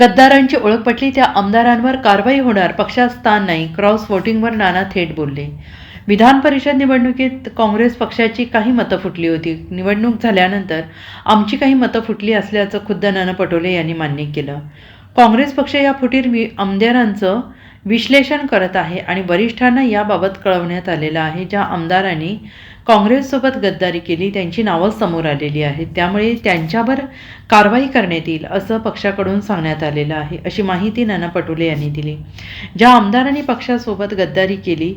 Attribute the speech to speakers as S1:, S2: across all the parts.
S1: गद्दारांची ओळख पटली त्या आमदारांवर कारवाई होणार पक्षात स्थान नाही. क्रॉस वोटिंगवर नाना थेट बोलले. विधान परिषद निवडणुकीत काँग्रेस पक्षाची काही मतं फुटली होती. निवडणूक झाल्यानंतर आमची काही मतं फुटली असल्याचं खुद्द नाना पटोले यांनी मान्य केलं. काँग्रेस पक्ष या फुटीर आमदारांचं विश्लेषण करत आहे आणि वरिष्ठांना याबाबत कळवण्यात आलेलं आहे ज्या आमदारांनी काँग्रेससोबत गद्दारी केली त्यांची नावं समोर आलेली आहेत. त्यामुळे त्यांच्यावर कारवाई करण्यात येईल असं पक्षाकडून सांगण्यात आलेलं आहे अशी माहिती नाना पटोले यांनी दिली. ज्या आमदारांनी पक्षासोबत गद्दारी केली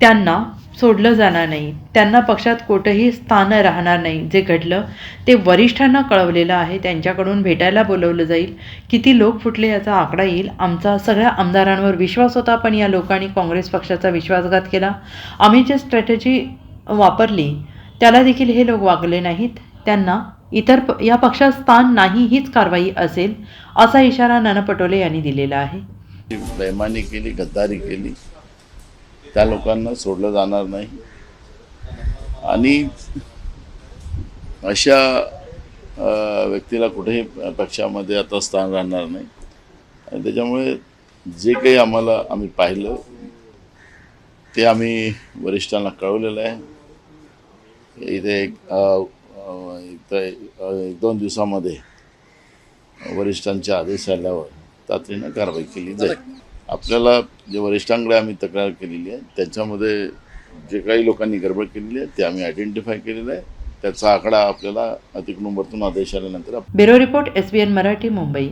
S1: त्यांना सोडलं जाणार नाही. त्यांना पक्षात कोठंही स्थान राहणार नाही. जे घडलं ते वरिष्ठांना कळवलेलं आहे. त्यांच्याकडून भेटायला बोलवलं जाईल. किती लोक फुटले याचा आकडा येईल. आमचा सगळ्या आमदारांवर विश्वास होता पण या लोकांनी काँग्रेस पक्षाचा विश्वासघात केला. आम्ही जे स्ट्रॅटेजी वापरली त्याला देखील हे लोक वागले नाहीत. त्यांना इतर प या पक्षात स्थान नाही हीच कारवाई असेल असा इशारा नाना पटोले यांनी दिलेला आहे.
S2: केली गद्दारी केली. त्या लोकांना सोडलं जाणार नाही. आणि अशा व्यक्तीला कुठेही पक्षामध्ये आता स्थान राहणार नाही. आणि त्याच्यामुळे जे काही आम्हाला आम्ही पाहिलं ते आम्ही वरिष्ठांना कळवलेलं आहे. इथे एक इथं एक दोन दिवसामध्ये वरिष्ठांचे आदेश आल्यावर तातडीनं कारवाई केली जाईल. आपल्याला जे वरिष्ठांकडे आम्ही तक्रार केलेली आहे त्याच्यामध्ये जे काही लोकांनी गडबड केलेली आहे ते आम्ही आयडेंटिफाय केलेलं आहे. त्याचा आकडा आपल्याला अतिक नंबरतून आदेश आल्यानंतर
S1: bureau report S B N Marathi Mumbai.